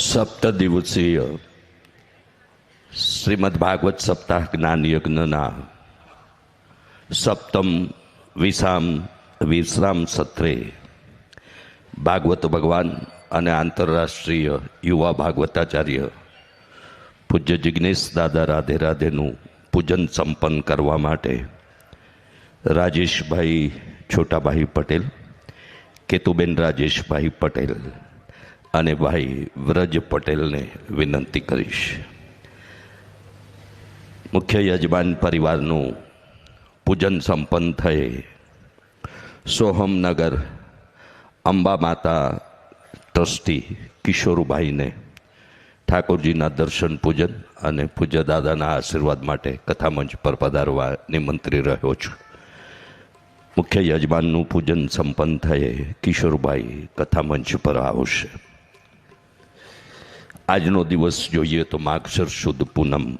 સપ્તદિવસીય શ્રીમદ ભાગવત સપ્તાહ જ્ઞાન યજ્ઞના સપ્તમ વિસામ વિશ્રામ સત્રે ભાગવત ભગવાન અને આંતરરાષ્ટ્રીય યુવા ભાગવતાચાર્ય પૂજ્ય જિજ્ઞેશ દાદા રાધે રાધેનું પૂજન સંપન્ન કરવા માટે રાજેશભાઈ છોટાભાઈ પટેલ કેતુબેન રાજેશભાઈ પટેલ અને ભાઈ વ્રજ પટેલને વિનંતી કરીશ. મુખ્ય યજમાન પરિવારનું પૂજન સંપન્ન થયે. સોહમનગર અંબા માતા ટ્રસ્ટી કિશોરભાઈને ઠાકોરજીના દર્શન પૂજન અને પૂજ્ય દાદાના આશીર્વાદ માટે કથામંચ પર પધારવા નિમંત્રી રહ્યો છું. મુખ્ય યજમાનનું પૂજન સંપન્ન થયે કિશોરભાઈ કથામંચ પર આવશે. આજનો દિવસ જોઈએ તો માગસર શુદ્ધ પૂનમ.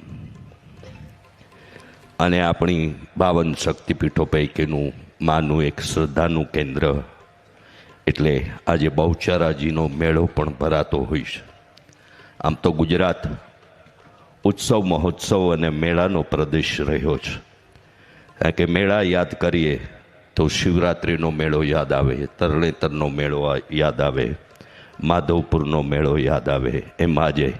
અને આપણી બાવન શક્તિપીઠો પૈકીનું માનું એક શ્રદ્ધાનું કેન્દ્ર, એટલે આજે બહુચારાજીનો મેળો પણ ભરાતો હોય છે. આમ તો ગુજરાત ઉત્સવ મહોત્સવ અને મેળાનો પ્રદેશ રહ્યો છે. કારણ કે મેળા યાદ કરીએ તો શિવરાત્રિનો મેળો યાદ આવે, તરણેતરનો મેળો યાદ આવે, માધવપુરનો મેળો યાદ આવે, એમ આજે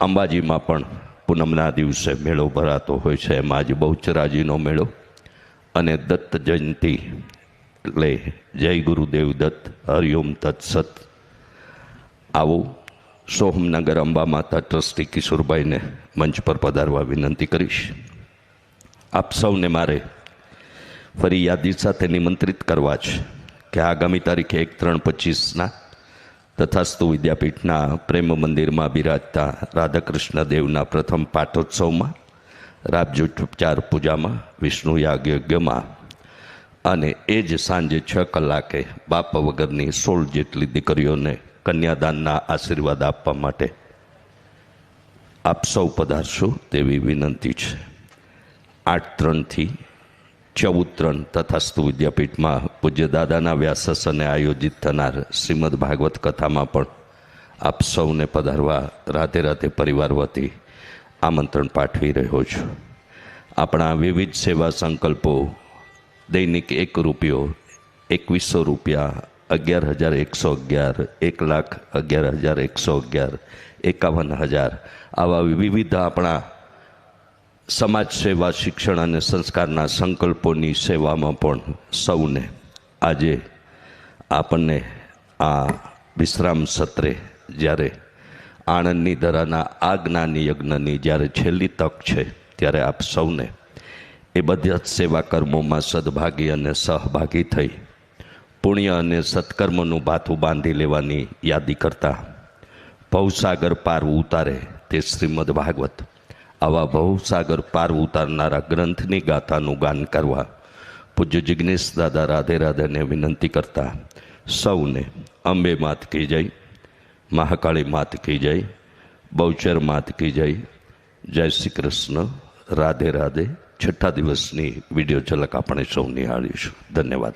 અંબાજીમાં પણ પૂનમના દિવસે મેળો ભરાતો હોય છે, એમ આજે બહુચરાજીનો મેળો. અને દત્ત જયંતિ એટલે જય ગુરુદેવ દત્ત હરિઓમ તત્સત આવું સોહમનગર અંબા માતા ટ્રસ્ટી કિશોરભાઈને મંચ પર પધારવા વિનંતી કરીશ. આપ સૌને મારે ફરી યાદી સાથે નિમંત્રિત કરવા છે કે આગામી તારીખે એક ત્રણ પચીસના તથાસ્તુ વિદ્યાપીઠના પ્રેમ મંદિરમાં બિરાજતા રાધાકૃષ્ણ દેવના પ્રથમ પાઠોત્સવમાં રાબજોપચાર પૂજામાં, વિષ્ણુ યાજ્ઞમાં અને એ જ સાંજે છ કલાકે બાપ વગરની સોળ જેટલી દીકરીઓને કન્યાદાનના આશીર્વાદ આપવા માટે આપ સૌ પધારશો તેવી વિનંતી છે. આઠ ત્રણથી ચૌદ ત્રણ તથાસ્તુ વિદ્યાપીઠમાં પૂજ્ય દાદાના વ્યાસસને આયોજિત થનાર શ્રીમદ ભાગવત કથામાં પણ આપ સૌને પધારવા રાધે રાતે પરિવાર વતી આમંત્રણ પાઠવી રહ્યો છું. આપણા વિવિધ સેવા સંકલ્પો દૈનિક એક રૂપિયો એકવીસો રૂપિયા અગિયાર હજાર એકસો અગિયાર એક લાખ અગિયાર હજાર એકસો અગિયાર એકાવન હજાર આવા વિવિધ આપણા સમાજ સેવા, શિક્ષણ અને સંસ્કારના સંકલ્પોની સેવામાં પણ સૌને આજે આપણને આ વિશ્રામ સત્રે જ્યારે આણંદની ધરાના આ જ્ઞાની યજ્ઞની જ્યારે છેલ્લી તક છે, ત્યારે આપ સૌને એ બધા જ સેવા કર્મોમાં સદભાગી અને સહભાગી થઈ પુણ્ય અને સત્કર્મનું ભાથું બાંધી લેવાની યાદી કરતા ભવસાગર પાર ઉતારે તે શ્રીમદ ભાગવત આવા ભવસાગર પાર ઉતારનારા ગ્રંથની ગાથાનું ગાન કરવા પૂજ્ય જિજ્ઞેશ દાદા રાધે રાધેને વિનંતી કરતા સૌને અંબે માત કી જય, મહાકાળી માત કી જય, બહુચર માત કી જય જય શ્રી કૃષ્ણ, રાધે રાધે. છઠ્ઠા દિવસની વીડિયો ઝલક આપણે સૌ નિહાળીશું. ધન્યવાદ.